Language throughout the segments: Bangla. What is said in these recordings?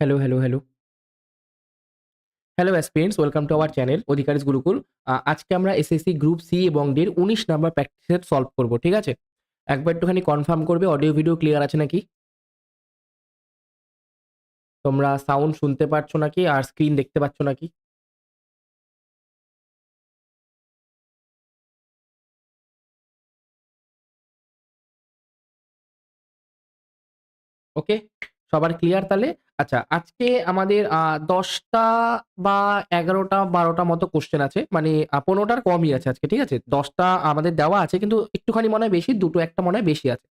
Hello, hello, hello. Hello aspirants welcome to our channel অধিকারিস Gurukul. আজকে আমরা এসএসসি গ্রুপ সি এবং ডি এর ১৯ নাম্বার প্র্যাকটিস সলভ করব। ঠিক আছে? একবার একটুখানি কনফার্ম করবে অডিও ভিডিও ক্লিয়ার আছে নাকি? তোমরা সাউন্ড শুনতে পাচ্ছ নাকি? আর স্ক্রিন দেখতে পাচ্ছ নাকি? ওকে? সবার ক্লিয়ার তাহলে? আচ্ছা আজকে আমাদের দশটা বা এগারোটা বারোটা মতো কোশ্চেন আছে। মানে পনেরোটার কমই আছে আজকে। ঠিক আছে? দশটা আমাদের দেওয়া আছে কিন্তু একটুখানি মনে হয় বেশি, দুটো একটা মনে হয় বেশি আছে।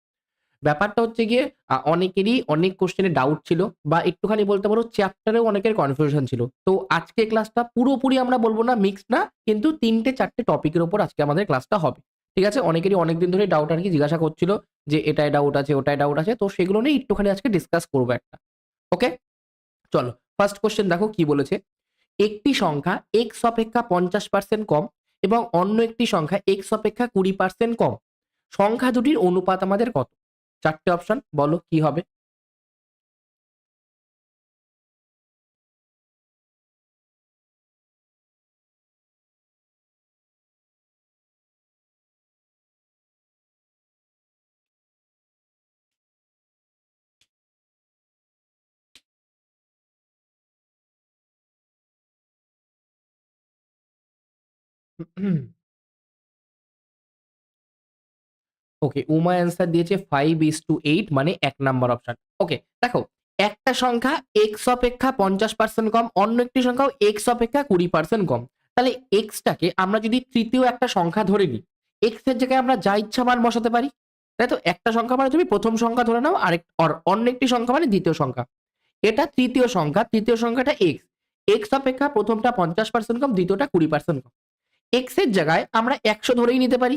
ব্যাপারটা হচ্ছে গিয়ে অনেকেরই অনেক কোয়েশ্চেন এ ডাউট ছিল বা একটুখানি বলতে পারো চ্যাপ্টারেও অনেকের কনফিউশন ছিল। তো আজকে ক্লাসটা পুরোপুরি আমরা বলব না মিক্সড না কিন্তু তিনটে চারটে টপিকের ওপর আজকে আমাদের ক্লাসটা হবে। ঠিক আছে? অনেকেরই অনেকদিন ধরে ডাউট আর কি জিজ্ঞাসা করছিল যে এটাই ডাউট আছে, ওটাই ডাউট আছে। তো সেগুলো নিয়ে একটুখানি আজকে ডিসকাস করব একটা। ওকে? চলো ফার্স্ট কোশ্চেন দেখো কি বলেছে? একটি সংখ্যা এক্স অপেক্ষা ৫০% কম এবং অন্য একটি সংখ্যা এক্স অপেক্ষা ২০% কম। সংখ্যা দুটির অনুপাত আমাদের কত? চারটে অপশন বলো কি হবে? ওকে, উমা অ্যান্সার দিয়েছে 5:8 মানে ১ নাম্বার অপশন। ওকে, দেখো একটা সংখ্যা x অপেক্ষা ৫০% কম, অন্য একটি সংখ্যাও x অপেক্ষা ২০% কম। তাহলে x টাকে আমরা যদি তৃতীয় একটা সংখ্যা ধরে নিই, x এর জায়গায় আমরা যা ইচ্ছা মান বসাতে পারি। তাই তো? একটা সংখ্যা মানে তুমি ১ম সংখ্যা ধরে নাও আরেক অন্য একটি সংখ্যা মানে দ্বিতীয় সংখ্যা। এটা তৃতীয় সংখ্যা, তৃতীয় সংখ্যাটা x। x অপেক্ষা ১ম টা ৫০% কম, দ্বিতীয়টা ২০% কম। X এর জায়গায় আমরা ১০০ ধরেই নিতে পারি।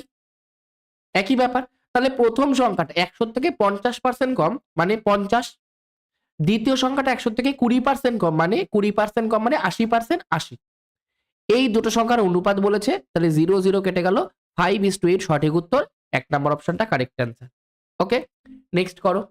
একই ব্যাপার। তাহলে প্রথম সংখ্যাটা ১০০ থেকে ৫০% কম মানে ৫০। দ্বিতীয় সংখ্যাটা ১০০ থেকে ২০% কম মানে ২০% কম মানে ৮০% ৮০। এই দুটো সংখ্যার অনুপাত বলেছে। তাহলে 0, 0 কেটে গেল। 5:8 সঠিক উত্তর। এক নম্বর অপশনটা কারেক্ট অ্যান্সার। ওকে? নেক্সট করো।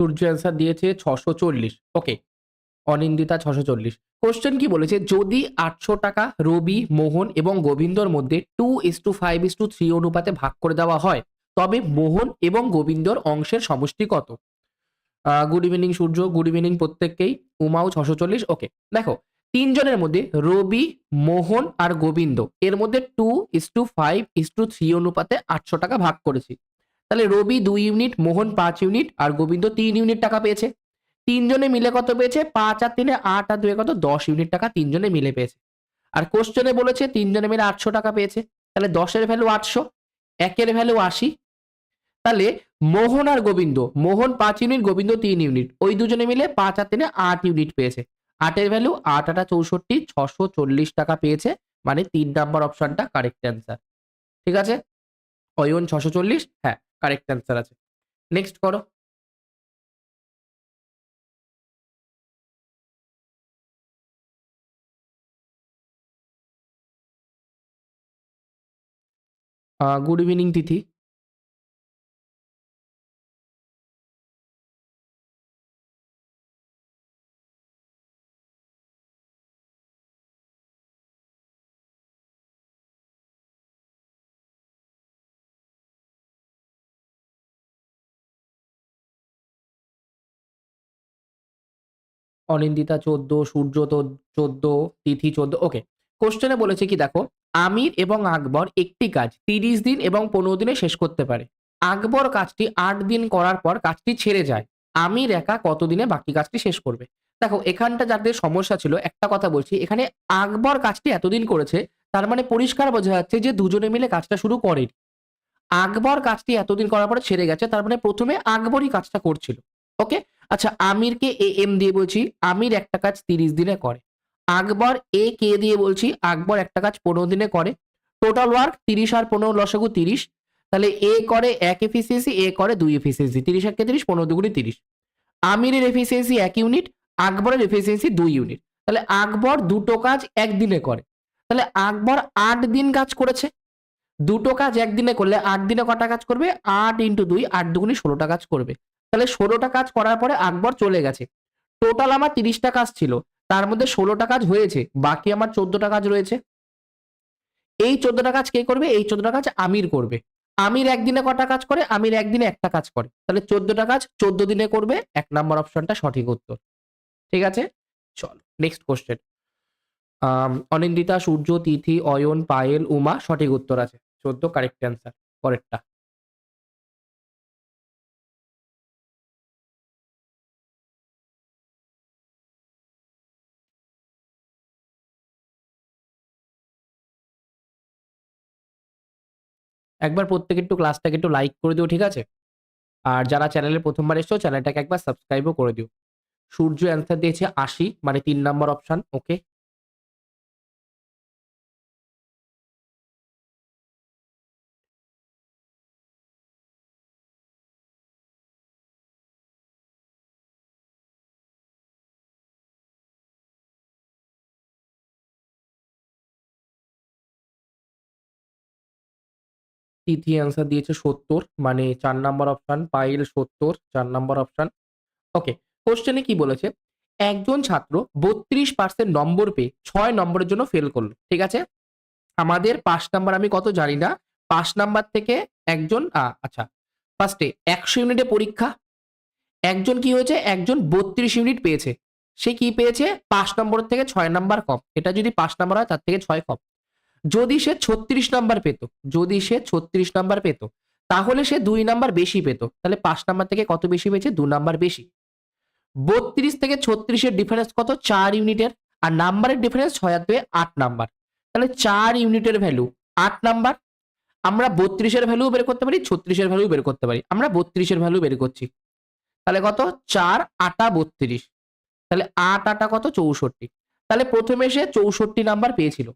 সূর্য অ্যান্সার দিয়েছে ৬৪০ ওকে। অনিন্দিতা ৬৪০ কোয়েশ্চেন কি বলেছে? যদি ৳৮০০ রবি, মোহন এবং গোবিন্দর মধ্যে 2:5:3 অনুপাতে ভাগ করে দেওয়া হয়, তবে মোহন এবং গোবিন্দর অংশের সমষ্টি কত? Good evening Surya, good evening প্রত্যেককেই। উমাও ৬৪০ ওকে। দেখো তিনজনের মধ্যে রবি, মোহন আর গোবিন্দ এর মধ্যে 2:5:3 অনুপাতে ৳৮০০ ভাগ করেছি। তাহলে রবি দুই ইউনিট, মোহন পাঁচ ইউনিট আর গোবিন্দ তিন ইউনিট টাকা পেয়েছে। তিনজনে মিলে কত পেয়েছে? পাঁচ আর তিনে আট আর ২ এ কত? ১০ ইউনিট টাকা তিনজনে মিলে পেয়েছে। আর কোয়েশ্চেনে বলেছে তিনজনে মিলে আটশো টাকা পেয়েছে। তাহলে দশের ভ্যালু আটশো একের ভ্যালু ৮০। তাহলে মোহন আর গোবিন্দ, মোহন পাঁচ ইউনিট, গোবিন্দ তিন ইউনিট। ওই দুজনে মিলে পাঁচ আর তিনে আট ইউনিট পেয়েছে। ৮ এর ভ্যালু ৮ ৮ ৬৪ ৬৪০ টাকা পেয়েছে। মানে তিন নাম্বার অপশনটা কারেক্ট অ্যান্সার। ঠিক আছে? অয়ন ৬৪০ হ্যাঁ, কারেক্ট অ্যান্সার আছে। নেক্সট করো। Good evening Tithi. Anindita ১৪, Surya ১৪, Tithi ১৪ okay. কোয়েশ্চেনে বলেছে কি দেখো, আমির এবং আকবর একটি কাজ ৩০ দিন এবং ১৫ দিনে শেষ করতে পারে। আকবর কাজটি আট দিন করার পর কাজটি ছেড়ে যায়। আমির একা কতদিনে বাকি কাজটি শেষ করবে? দেখো এখানটা যাদের সমস্যা ছিল একটা কথা বলছি, এখানে আকবর কাজটি এতদিন করেছে তার মানে পরিষ্কার বোঝা যাচ্ছে যে দুজনে মিলে কাজটা শুরু করেনি। আকবর কাজটি এতদিন করার পরে ছেড়ে গেছে তার মানে প্রথমে আকবরই কাজটা করছিল। ওকে? আচ্ছা আমিরকে এ এম দিয়ে বলছি, আমির একটা কাজ ৩০ দিনে করে। আকবর এ কে দিয়ে বলছি আকবর একটা কাজ পনেরো দিনে করে। টোটাল ওয়ার্ক তিরিশ আর পনেরো লসাগু তিরিশ। তাহলে এ করে এক এফিসিয়েন্সি এ করে দুই এফিসিয়েন্সি তিরিশ একে তিরিশ পনেরো দুগুনি তিরিশ। আমিরের এফিসিয়েন্সি এক ইউনিট আকবরের এফিসিয়েন্সি দুই ইউনিট তাহলে আকবর দুটো কাজ একদিনে করে। তাহলে আকবর আট দিন কাজ করেছে। দুটো কাজ একদিনে করলে আট দিনে কটা কাজ করবে? আট ইন্টু দুই আট দুগুনি ষোলোটা কাজ করবে। তাহলে ষোলোটা কাজ করার পরে আকবর চলে গেছে। টোটাল আমার তিরিশটা কাজ ছিল। তার মধ্যে ষোলোটা কাজ হয়েছে। বাকি আমার চোদ্দটা কাজ রয়েছে। এই চোদ্দটা কাজ কে করবে? এই চোদ্দটা কাজ আমির করবে। আমির একদিনে কটা কাজ করে? আমির একদিনে একটা কাজ করে। তাহলে চোদ্দটা কাজ চোদ্দ দিনে করবে। এক নাম্বার অপশনটা সঠিক উত্তর। ঠিক আছে? চল নেক্সট কোশ্চেন অনিন্দিতা, সূর্য, তিথি, অয়ন, পায়েল, উমা, সঠিক উত্তর আছে। চোদ্দ কারেক্ট অ্যান্সার পরেরটা। একবার প্রত্যেকে একটু ক্লাসটাকে একটু লাইক করে দিও, ঠিক আছে? আর যারা চ্যানেলে প্রথমবার এসছো চ্যানেলটাকে একবার সাবস্ক্রাইবও করে দিও। সূর্য অ্যান্সার দিয়েছে আশি মানে তিন number option okay Tithi answer দিয়েছে সত্তর মানে চার নাম্বার অপশন পাইল সত্তর, চার নাম্বার অপশন ওকে কোশ্চেনে কি বলেছে? একজন ছাত্র বত্রিশ পার্সেন্ট নম্বর পেয়ে ছয় নম্বরের জন্য ফেল করল, ঠিক আছে? আমাদের পাঁচ নাম্বার আমি কত জানি না, পাঁচ নাম্বার থেকে একজন আচ্ছা ফার্স্টে একশো ইউনিটে পরীক্ষা, একজন কি হয়েছে? একজন বত্রিশ ইউনিট পেয়েছে, সে কি পেয়েছে? পাঁচ নম্বর থেকে ছয় নাম্বার কম, এটা যদি পাঁচ নাম্বার হয় তার থেকে ছয় কম। যদি সে ছত্রিশ নাম্বার পেত, যদি সে ছত্রিশ নাম্বার পেত, তাহলে সে দুই নাম্বার বেশি পেত। তাহলে পাঁচ নাম্বার থেকে কত বেশি পেয়েছে? দু নাম্বার বেশি। বত্রিশ থেকে ছত্রিশের ডিফারেন্স কত? চার ইউনিটের। আর নাম্বারের ডিফারেন্স ছয় আর আট নাম্বার। তাহলে চার ইউনিটের ভ্যালু আট নাম্বার। আমরা বত্রিশের ভ্যালু বের করতে পারি, ছত্রিশের ভ্যালু বের করতে পারি। আমরা বত্রিশের ভ্যালু বের করছি। তাহলে কত? চার আটা বত্রিশ। তাহলে আট আটা কত? চৌষট্টি। তাহলে প্রথমে সে চৌষট্টি নাম্বার পেয়েছিল।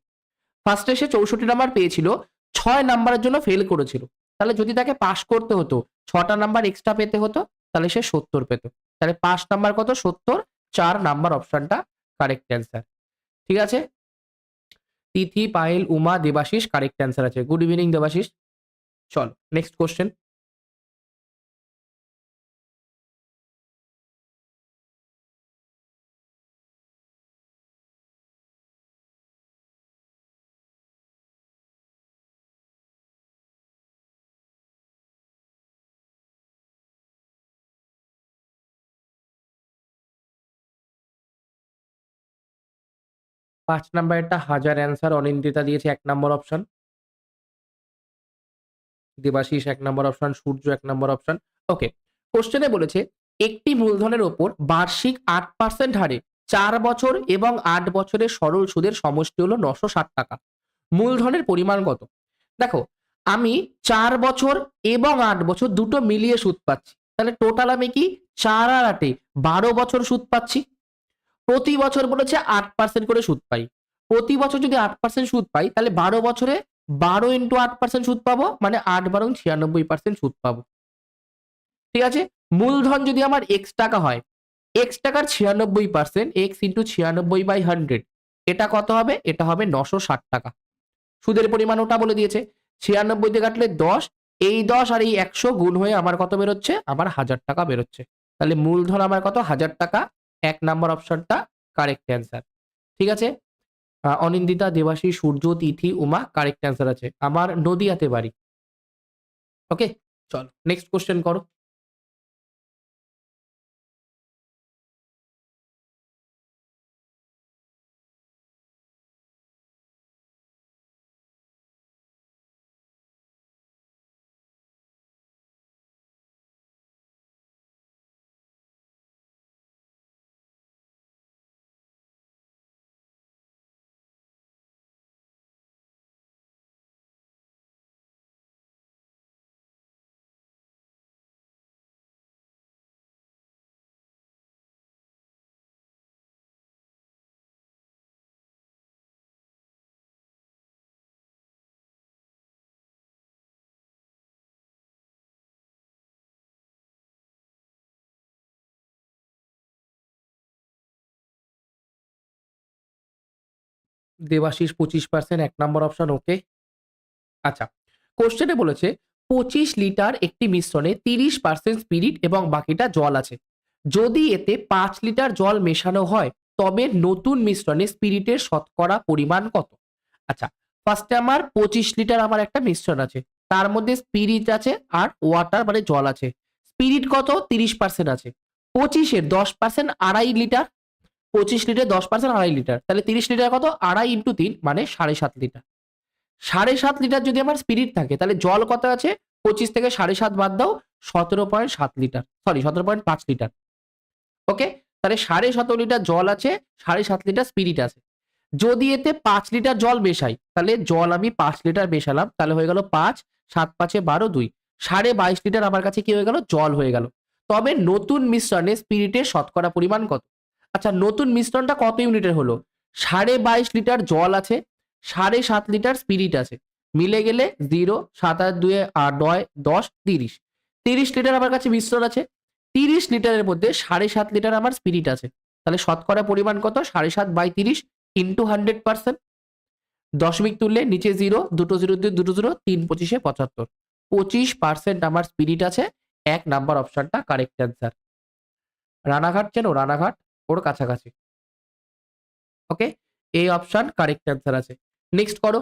ফার্স্টে সে চৌষট্টি নাম্বার পেয়েছিল, ছয় নাম্বারের জন্য ফেল করেছিল। তাহলে যদি তাকে পাশ করতে হতো, ছটা নাম্বার এক্সট্রা পেতে হতো, তাহলে সে সত্তর পেত। তাহলে পাঁচ নাম্বার কত? সত্তর। চার নাম্বার অপশনটা কারেক্ট অ্যান্সার ঠিক আছে? তিথি, পায়েল, উমা, দেবাশিস কারেক্ট অ্যান্সার আছে। Good evening Debashis. চল নেক্সট কোশ্চেন পাঁচ নাম্বারটা হাজার অ্যান্সার অনিন্দিতা দিয়েছে, এক নম্বর অপশন দেবাশিস, এক নম্বর অপশন সূর্য, এক নম্বর অপশন ওকে কোশ্চেনে বলেছে, একটি মূলধনের ওপর বার্ষিক আট পার্সেন্ট হারে চার বছর এবং আট বছরের সরল সুদের সমষ্টি হলো নশো ষাট টাকা। মূলধনের পরিমাণ কত? দেখো, আমি চার বছর এবং আট বছর দুটো মিলিয়ে সুদ পাচ্ছি। তাহলে টোটাল আমি কি চার আর আটে বারো বছর সুদ পাচ্ছি? প্রতি বছর বলেছে আট পার্সেন্ট করে সুদ পাই। প্রতি বছর যদি আট পার্সেন্ট সুদ পাই, তাহলে বারো বছরে বারো ইন্টু আট পার্সেন্ট সুদ পাবো মানে আট বারো ছিয়ানব্বই পার্সেন্ট সুদ পাবো। ঠিক আছে? মূলধন যদি আমার এক্স টাকা হয় এক্স টাকার ছিয়ানব্বই পার্সেন্ট এক্স ইন্টু ছিয়ানব্বই বাই হান্ড্রেড এটা কত হবে? এটা হবে নশো ষাট টাকা। সুদের পরিমাণ ওটা বলে দিয়েছে। ছিয়ানব্বই দিয়ে কাটলে দশ, এই দশ আর এই একশো গুণ হয়ে আমার কত বেরোচ্ছে? আমার হাজার টাকা বেরোচ্ছে। তাহলে মূলধন আমার কত? হাজার টাকা এক নাম্বার অপশনটা কারেক্ট অ্যান্সার ঠিক আছে? অনিন্দিতা, দেবাশী, সূর্য, তিথি, উমা কারেক্ট অ্যান্সার আছে। আমার নদিয়াতে বাড়ি। ওকে চলো নেক্সট কোশ্চেন করো। দেবাশিস পঁচিশ পার্সেন্ট এক নম্বর অপশন ওকে আচ্ছা কোশ্চেনে বলেছে, পঁচিশ লিটার একটি মিশ্রণে তিরিশ পার্সেন্ট স্পিরিট এবং বাকিটা জল আছে। যদি এতে পাঁচ লিটার জল মেশানো হয়, তবে নতুন মিশ্রণে স্পিরিটের শতকরা পরিমাণ কত? আচ্ছা ফার্স্টে আমার পঁচিশ লিটার আমার একটা মিশ্রণ আছে, তার মধ্যে স্পিরিট আছে আর ওয়াটার মানে জল আছে। স্পিরিট কত? তিরিশ পার্সেন্ট আছে। পঁচিশের দশ পার্সেন্ট আড়াই লিটার পঁচিশ লিটার, দশ পার্সেন্ট আড়াই লিটার। তাহলে তিরিশ লিটার কত? আড়াই ইন্টু তিন মানে সাড়ে সাত লিটার। সাড়ে সাত লিটার যদি আমার স্পিরিট থাকে, তাহলে জল কত আছে? পঁচিশ থেকে সাড়ে সাত বাদ দাও, সতেরো পয়েন্ট সাত লিটার। সরি সতেরো পয়েন্ট পাঁচ লিটার। ওকে তাহলে সাড়ে সতেরো লিটার জল আছে, সাড়ে সাত লিটার স্পিরিট আছে। যদি এতে পাঁচ লিটার জল মেশাই, তাহলে জল আমি পাঁচ লিটার মেশালাম, তাহলে হয়ে গেল পাঁচ, সাত পাঁচে বারো দুই। সাড়ে বাইশ লিটার আমার কাছে কি হয়ে গেল? জল হয়ে গেল। তবে নতুন মিশ্রণে স্পিরিটের শতকরা পরিমাণ কত? আচ্ছা নতুন মিশ্রণটা কত ইউনিটের হলো? সাড়ে বাইশ লিটার জল আছে, সাড়ে সাত লিটার স্পিরিট আছে। মিলে গেলে জিরো, সাত আট দুয়ে আট নয়, দশ, তিরিশ। তিরিশ লিটার আমার কাছে মিশ্রণ আছে, তিরিশ লিটারের মধ্যে সাড়ে সাত লিটার আমার স্পিরিট আছে। তাহলে শতকরা পরিমাণ কত? সাড়ে সাত বাই তিরিশ ইন্টু হান্ড্রেড পার্সেন্ট। দশমিক তুললে নিচে জিরো, দুটো জিরো দুই, দুটো জিরো, তিন পঁচিশে পঁচাত্তর। পঁচিশ পার্সেন্ট আমার স্পিরিট আছে, এক নাম্বার অপশনটা কারেক্ট অ্যান্সার। রানাঘাট চেনো রানাঘাট ওর কাছাকাছি। ওকে এই অপশান কারেক্ট অ্যান্সার আছে। নেক্সট করো।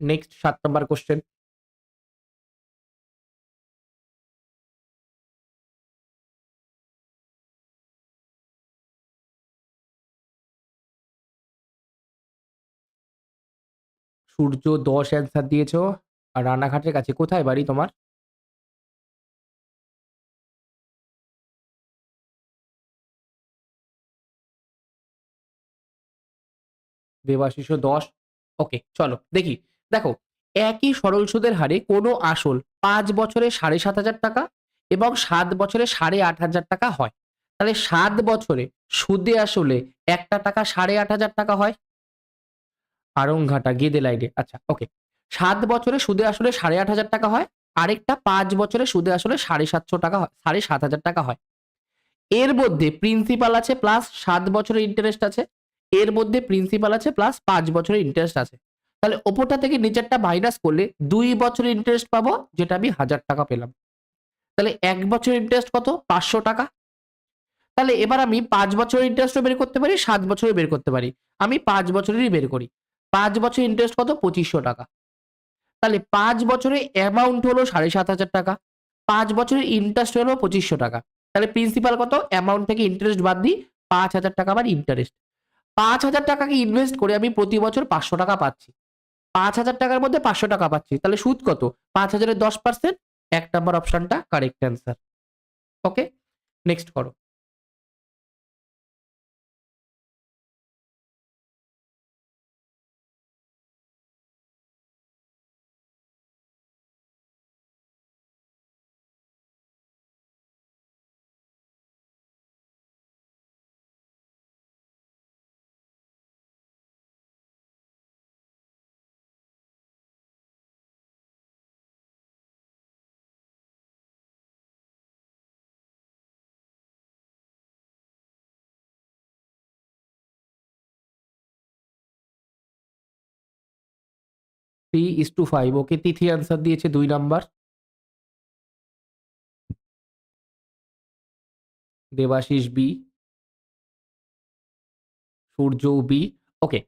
নেক্সট সাত নম্বর কোশ্চেন সূর্য দশ অ্যান্সার দিয়েছ। আর রানাঘাটের কাছে কোথায় বাড়ি তোমার? দেবাশিসও দশ। ওকে চলো, দেখি। দেখো, একই সরল সুদের হারে কোনো আসল পাঁচ বছরে সাড়ে সাত হাজার টাকা এবং সাত বছরে সাড়ে আট হাজার টাকা হয়। তাহলে সাত বছরে সুদে আসলে একটা টাকা সাড়ে আট হাজার টাকা হয়। আরংঘাটা গেদে লাইনে আচ্ছা ওকে সাত বছরে সুদে আসলে সাড়ে আট হাজার টাকা হয়, আরেকটা পাঁচ বছরে সুদে আসলে সাড়ে সাতশো টাকা হয়, সাড়ে সাত হাজার টাকা হয়। এর মধ্যে প্রিন্সিপাল আছে প্লাস সাত বছরের ইন্টারেস্ট আছে, এর মধ্যে প্রিন্সিপাল আছে প্লাস পাঁচ বছরের ইন্টারেস্ট আছে। তাহলে ওপরটা থেকে নিচেরটা মাইনাস করলে দুই বছরের ইন্টারেস্ট পাবো, যেটা আমি হাজার টাকা পেলাম। তাহলে এক বছরের ইন্টারেস্ট কত? পাঁচশো টাকা। তাহলে এবার আমি পাঁচ বছরের ইন্টারেস্টও বের করতে পারি, সাত বছরের বের করতে পারি। আমি পাঁচ বছরেরই বের করি। পাঁচ বছর ইন্টারেস্ট কত? পঁচিশশো টাকা। তাহলে পাঁচ বছরে অ্যামাউন্ট হলো সাড়ে সাত হাজার টাকা। পাঁচ বছরের ইন্টারেস্ট হলো পঁচিশশো টাকা। তাহলে প্রিন্সিপাল কত? অ্যামাউন্ট থেকে ইন্টারেস্ট বাদ দিই, পাঁচ হাজার টাকা আমার ইন্টারেস্ট পাঁচ হাজার টাকাকে ইনভেস্ট করে আমি প্রতি বছর পাঁচশো টাকা পাচ্ছি। পাঁচ হাজার টাকার মধ্যে পাঁচশো টাকা পাচ্ছি। তাহলে সুদ কত? পাঁচ হাজারের দশ পার্সেন্ট এক নম্বর অপশনটা কারেক্ট অ্যান্সার ওকে নেক্সট করো। Three is two five okay Tithi answer দিয়েছে দুই number. Debashis B Surya B okay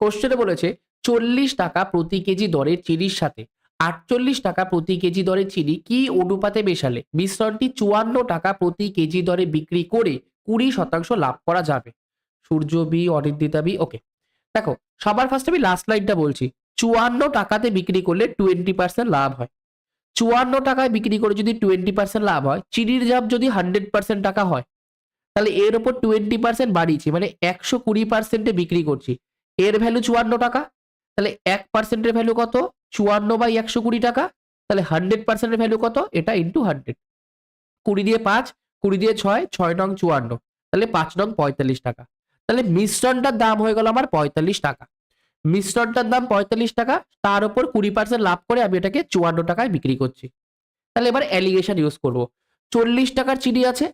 কোশ্চেনে বলেছে, চল্লিশ টাকা প্রতি কেজি দরের চিনির সাথে আটচল্লিশ টাকা প্রতি কেজি দরের চিনি কি অনুপাতে মেশালে? মিশ্রণটি চুয়ান্ন টাকা প্রতি কেজি দরে বিক্রি করে কুড়ি শতাংশ লাভ করা যাবে। Surya B Anindita B okay দেখো, সবার ফার্স্ট আমি লাস্ট লাইনটা বলছি। চুয়ান্ন টাকাতে বিক্রি করলে টোয়েন্টি পার্সেন্ট লাভ হয়। চুয়ান্ন টাকায় বিক্রি করে যদি টোয়েন্টি পার্সেন্ট লাভ হয়, চিনির দাম যদি হান্ড্রেড পার্সেন্ট টাকা হয়, তাহলে এর ওপর টোয়েন্টি পার্সেন্ট বাড়িয়েছি মানে একশো কুড়ি পার্সেন্টে বিক্রি করছি। এর ভ্যালু চুয়ান্ন টাকা, তাহলে এক পার্সেন্টের ভ্যালু কত? চুয়ান্ন বাই একশো কুড়ি টাকা, তাহলে হান্ড্রেড পার্সেন্টের ভ্যালু কত? এটা ইন্টু হান্ড্রেড কুড়ি দিয়ে পাঁচ, কুড়ি দিয়ে ছয় ছয় নং চুয়ান্ন, তাহলে পাঁচ নং পঁয়তাল্লিশ টাকা। তাহলে মিশ্রণটার দাম হয়ে গেল আমার পঁয়তাল্লিশ টাকা। মিশ্রণটার দাম পঁয়তাল্লিশ টাকা, তার উপর কুড়ি পার্সেন্ট লাভ করে আমি এটাকে চুয়ান্ন টাকায় বিক্রি করছি। তাহলে এবার অ্যালিগেশন ইউজ করব। চল্লিশ টাকার চিনি আছে,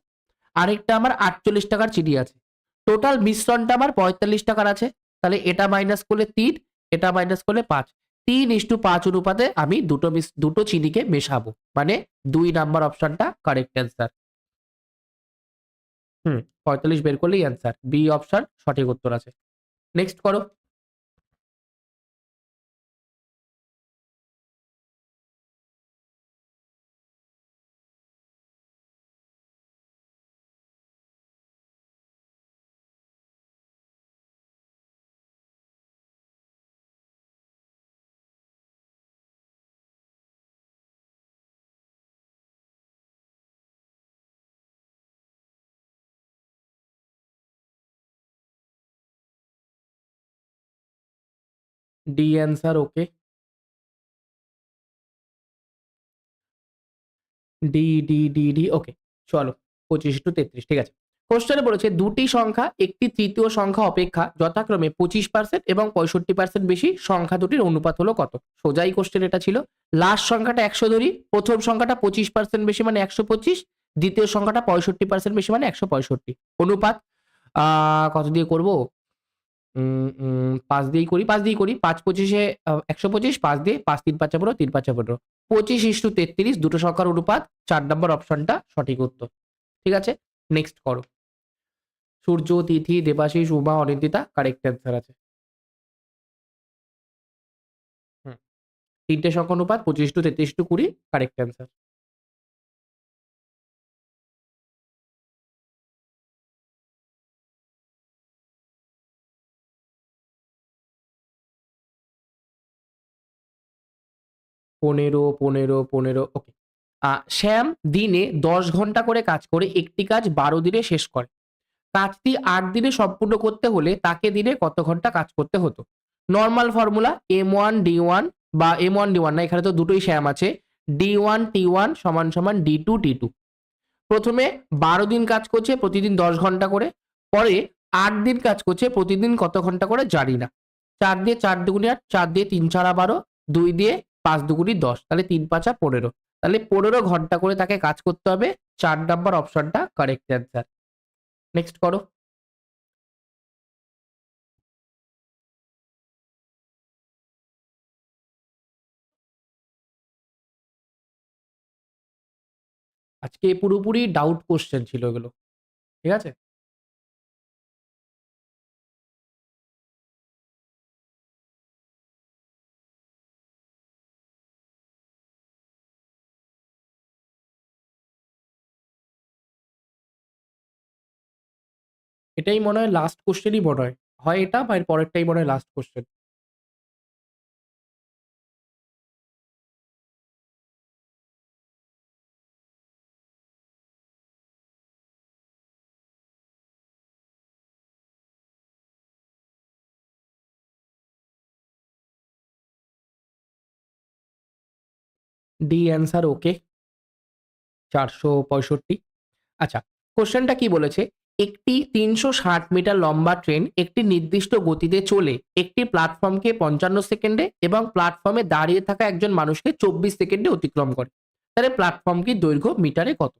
আরেকটা আমার আটচল্লিশ টাকার চিনি আছে। টোটাল মিশ্রণটা আমার পঁয়তাল্লিশ টাকার আছে, তাহলে এটা মাইনাস করলে তিন, এটা মাইনাস করলে পাঁচ। তিন ইস্টু পাঁচ অনুপাতে আমি দুটো মিস দুটো চিনিকে মেশাবো মানে দুই নাম্বার অপশনটা কারেক্ট অ্যান্সার হুম, পঁয়তাল্লিশ বের করলেই অ্যান্সার বি অপশন সঠিক উত্তর আছে। নেক্সট করো। D answer okay D D D D okay চলো, পঁচিশ টু তেত্রিশ, ঠিক আছে? কোশ্চেনে বলেছে, দুটি সংখ্যা একটি তৃতীয় সংখ্যা অপেক্ষা যথাক্রমে পঁচিশ পার্সেন্ট এবং পঁয়ষট্টি পার্সেন্ট বেশি, সংখ্যা দুটির অনুপাত হলো কত? সোজাই কোশ্চেন এটা ছিল। লাস্ট সংখ্যাটা একশো ধরি, প্রথম সংখ্যাটা পঁচিশ পার্সেন্ট বেশি মানে একশো পঁচিশ, দ্বিতীয় সংখ্যাটা পঁয়ষট্টি পার্সেন্ট বেশি মানে একশো পঁয়ষট্টি। অনুপাত কত দিয়ে করব? পাঁচ দিয়েই করি, পাঁচ দিয়েই করি। পাঁচ পঁচিশে একশো পঁচিশ, পাঁচ দিয়ে পাঁচ, তিন, পাঁচা পনেরো তিন, পাঁচা পনেরো পঁচিশ ইস্টু তেত্রিশ, দুটো সংখ্যার অনুপাত, চার নম্বর অপশনটা সঠিক উত্তর। ঠিক আছে? নেক্সট করো। সূর্য, তিথি, দেবাশিস, উমা, অনিন্দিতা কারেক্ট অ্যান্সার আছে। তিনটে সংখ্যা অনুপাত, পঁচিশ টু তেত্রিশ টু কুড়ি কারেক্ট অ্যান্সার পনেরো পনেরো পনেরো ওকে শ্যাম দিনে দশ ঘণ্টা করে কাজ করে, একটি কাজ বারো দিনে শেষ করে। কাজটি আট দিনে সম্পূর্ণ করতে হলে তাকে দিনে কত ঘণ্টা কাজ করতে হতো? Normal formula M one D one বা এম ওয়ান ডি ওয়ান না, এখানে তো দুটোই শ্যাম আছে। ডি ওয়ান টি ওয়ান সমান সমান ডি টু টি টু প্রথমে বারো দিন কাজ করছে, প্রতিদিন দশ ঘণ্টা করে। পরে আট দিন কাজ করছে, প্রতিদিন কত ঘণ্টা করে জানি না। চার দিয়ে চার দুগুনি আট, চার দিয়ে তিন ছাড়া বারো, দুই দিয়ে পাঁচ দুগুনি দশ, তাহলে তিন পাঁচা পনেরো। তাহলে পনেরো ঘণ্টা করে তাকে কাজ করতে হবে, চার নাম্বার অপশনটা কারেক্ট অ্যান্সার নেক্সট করো। আজকে পুরোপুরি ডাউট কোশ্চেন ছিল এগুলো। ঠিক আছে? এটাই মনে হয় লাস্ট কোশ্চেনই মনে হয়। হয় এটা বা এর পরেরটাই মনে হয় last question D answer okay চারশো পঁয়ষট্টি। আচ্ছা কোশ্চেনটা কি বলেছে? একটি তিনশো ষাট মিটার লম্বা ট্রেন একটি নির্দিষ্ট গতিতে চলে একটি প্ল্যাটফর্মকে পঞ্চান্ন সেকেন্ডে এবং প্ল্যাটফর্মে দাঁড়িয়ে থাকা একজন মানুষকে চব্বিশ সেকেন্ডে অতিক্রম করে। তাহলে প্ল্যাটফর্মটির দৈর্ঘ্য মিটারে কত?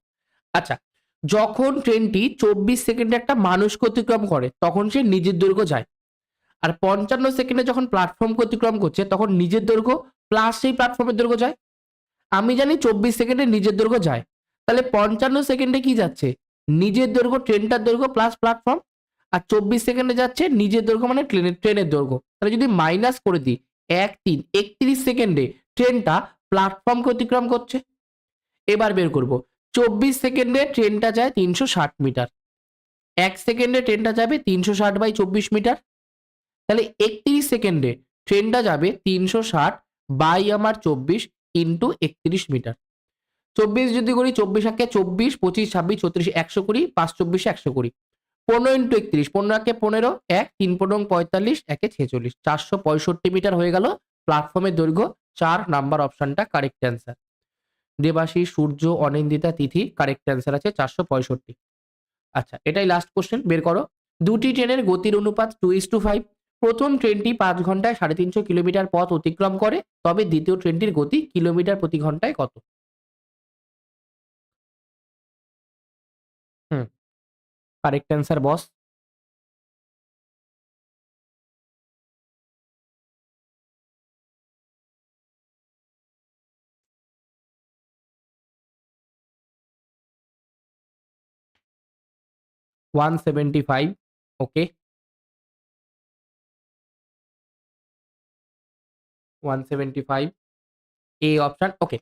আচ্ছা যখন ট্রেনটি চব্বিশ সেকেন্ডে একটা মানুষকে অতিক্রম করে, তখন সে নিজের দৈর্ঘ্য যায়। আর পঞ্চান্ন সেকেন্ডে যখন প্ল্যাটফর্মকে অতিক্রম করছে, তখন নিজের দৈর্ঘ্য প্লাস সেই প্ল্যাটফর্মের দৈর্ঘ্য যায়। আমি জানি চব্বিশ সেকেন্ডে নিজের দৈর্ঘ্য যায়। তাহলে পঞ্চান্ন সেকেন্ডে কি যাচ্ছে? নিজের দৈর্ঘ্য ট্রেনটার দৈর্ঘ্য প্লাস প্ল্যাটফর্ম আর চব্বিশ সেকেন্ডে যাচ্ছে নিজের দৈর্ঘ্য মানে ট্রেনের ট্রেনের দৈর্ঘ্য। তাহলে যদি মাইনাস করে দিই, এক, তিন, একত্রিশ সেকেন্ডে ট্রেনটা প্ল্যাটফর্মকে অতিক্রম করছে। এবার বের করব, চব্বিশ সেকেন্ডে ট্রেনটা যায় তিনশো ষাট মিটার। এক সেকেন্ডে ট্রেনটা যাবে তিনশো ষাট বাই চব্বিশ মিটার। তাহলে একত্রিশ সেকেন্ডে ট্রেনটা যাবে তিনশো ষাট বাই আমার চব্বিশ ইন্টু একত্রিশ মিটার। চব্বিশ যদি করি, চব্বিশ একে চব্বিশ, পঁচিশ, ছাব্বিশ, ছত্রিশ, একশো কুড়ি, পাঁচ, চব্বিশে একশো কুড়ি। পনেরো ইন্টু একত্রিশ, পনেরো একে পনেরো, এক, তিন পনেরো পঁয়তাল্লিশ, একে ছেচল্লিশ। চারশো পঁয়ষট্টি মিটার হয়ে গেল প্ল্যাটফর্মের দৈর্ঘ্য। চার, নাম্বার অপশনটা correct answer Debashi Surya, Anindita, Tithi correct answer আছে চারশো পঁয়ষট্টি। আচ্ছা এটাই লাস্ট কোশ্চেন বের করো। দুটি ট্রেনের গতির অনুপাত টু ইস টু ফাইভ প্রথম ট্রেনটি পাঁচ ঘন্টায় সাড়ে তিনশো কিলোমিটার পথ অতিক্রম করে, তবে দ্বিতীয় ট্রেনটির গতি কিলোমিটার প্রতি ঘন্টায় কত? Correct answer boss. One seventy five okay one seventy five A option okay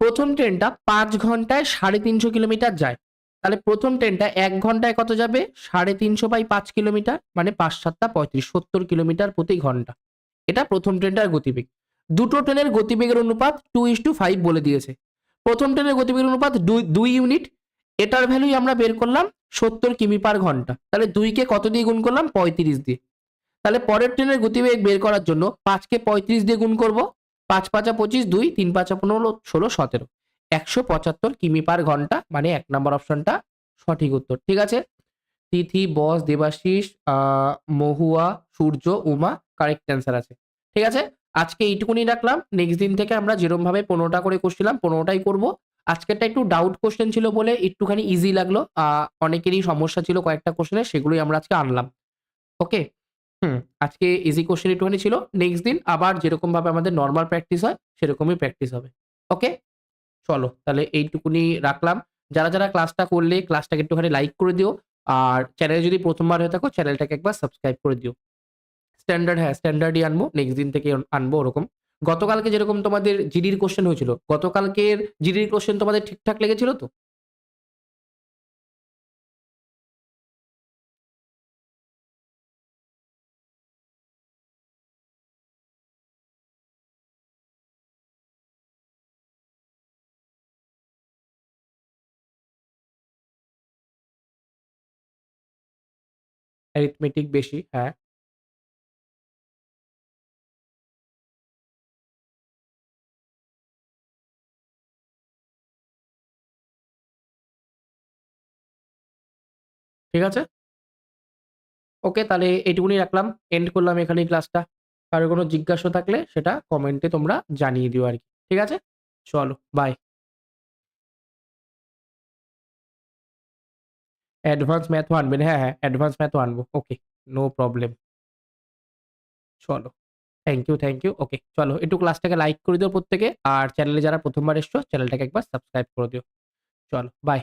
প্রথম ট্রেনটা পাঁচ ঘন্টায় সাড়ে তিনশো কিলোমিটার যায়। তাহলে প্রথম ট্রেনটা এক ঘন্টায় কত যাবে? সাড়ে তিনশো বাই পাঁচ কিলোমিটার মানে পাঁচ সাতটা পঁয়ত্রিশ, সত্তর কিলোমিটার প্রতি ঘণ্টা। এটা প্রথম ট্রেনটার গতিবেগ। দুটো ট্রেনের গতিবেগের অনুপাত টু ইস টু ফাইভ বলে দিয়েছে। প্রথম ট্রেনের গতিবেগের অনুপাত দুই ইউনিট এটার ভ্যালুই আমরা বের করলাম সত্তর কিমি পার ঘণ্টা। তাহলে দুইকে কত দিয়ে গুণ করলাম? পঁয়ত্রিশ দিয়ে। তাহলে পরের ট্রেনের গতিবেগ বের করার জন্য পাঁচকে পঁয়ত্রিশ দিয়ে গুণ করব। পাঁচ পাঁচা পঁচিশ, দুই, তিন পাঁচা পনেরো, ষোলো, সতেরো। একশো পঁচাত্তর কিমি পার ঘণ্টা মানে এক নম্বর অপশনটা সঠিক উত্তর, ঠিক আছে? Tithi, boss, Debashis Mahua, Surya, Uma correct answer আছে, ঠিক আছে? আজকে এইটুকুনি রাখলাম নেক্সট দিন থেকে আমরা যেরকম ভাবে পনেরোটা করে করছিলাম পনেরোটাই করব। আজকেরটা একটু ডাউট কোশ্চেন ছিল বলে একটুখানি ইজি লাগল অনেকেরই সমস্যা ছিল কয়েকটা কোশ্চেনের সেগুলোই আমরা আজকে আনলাম ওকে হুম, আজকে ইজি কোশ্চেন একটুখানি ছিল নেক্সট দিন আবার যেরকমভাবে আমাদের নর্মাল প্র্যাকটিস হয়, সেরকমই প্র্যাকটিস হবে ওকে চলো, তাহলে এইটুকুনি রাখলাম। যারা যারা ক্লাসটা করলে ক্লাসটাকে একটুখানি লাইক করে দিও। আর চ্যানেলে যদি প্রথমবার হয়ে থাকো চ্যানেলটাকে একবার সাবস্ক্রাইব করে দিও। স্ট্যান্ডার্ড হ্যাঁ স্ট্যান্ডার্ডই আনব নেক্সট দিন থেকে আনব ওরকম। গতকালকে যেরকম তোমাদের জিডির কোশ্চেন হয়েছিল, গতকালকের জিডির কোশ্চেন তোমাদের ঠিকঠাক লেগেছিল তো? অ্যারিথমেটিক বেশি হ্যাঁ। ঠিক আছে? ওকে, তাহলে এইটুকুনি রাখলাম। এন্ড করলাম এখানে ক্লাসটা কারও কোনো জিজ্ঞাসা থাকলে সেটা কমেন্টে তোমরা জানিয়ে দিও আর কি। ঠিক আছে? চলো বাই অ্যাডভান্স ম্যাথও আনবেন হ্যাঁ হ্যাঁ অ্যাডভান্স ম্যাথও আনব ওকে নো প্রবলেম চলো thank you thank you okay চলো একটু ক্লাসটাকে লাইক করে দিও প্রত্যেকে আর চ্যানেলে যারা প্রথমবার এসছো চ্যানেলটাকে একবার সাবস্ক্রাইব করে দিও চলো বাই